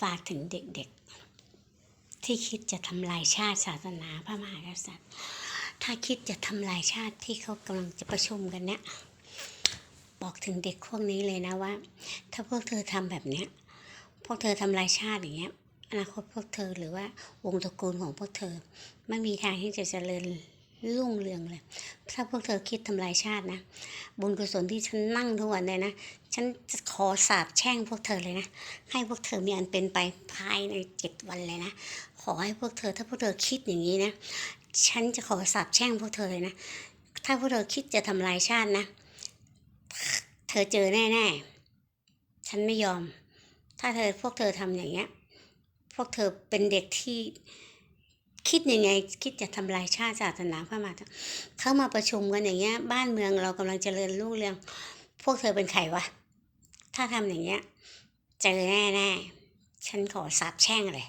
ฝากถึงเด็กๆ ที่คิดจะทำลายชาติศาสนาพระมหากษัตริย์ ถ้าคิดจะทำลายชาติที่เขากำลังจะประชุมกันเนี่ยบอกถึงเด็กพวกนี้เลยนะว่า ถ้าพวกเธอทำแบบเนี้ยพวกเธอทำลายชาติอย่างเงี้ยอนาคตพวกเธอหรือว่าวงตระกูลของพวกเธอ ไม่มีทางที่จะเจริญรุ่งเรืองเลย ถ้าพวกเธอคิดทำลายชาตินะ บุญกุศลที่ฉันนั่งทุกวันเลยนะ ฉันจะขอสาบแช่งพวกเธอเลยนะ ให้พวกเธอมีอันเป็นไปภายในเจ็ดวันเลยนะ ขอให้พวกเธอถ้าพวกเธอคิดอย่างนี้นะ ฉันจะขอสาบแช่งพวกเธอเลยนะ ถ้าพวกเธอคิดจะทำลายชาตินะ เธอเจอแน่ๆ ฉันไม่ยอม ถ้าเธอพวกเธอทำอย่างเงี้ย พวกเธอเป็นเด็กที่ คิดยังไงคิดจะทำลายชาติศาสนาพระมหาเข้ามาประชุมกันอย่างเงี้ย บ้านเมืองเรากำลังเจริญรุ่งเรือง พวกเธอเป็นใครวะ ถ้าทำอย่างเงี้ยเจอแน่แน่ฉันขอสาบแช่งเลย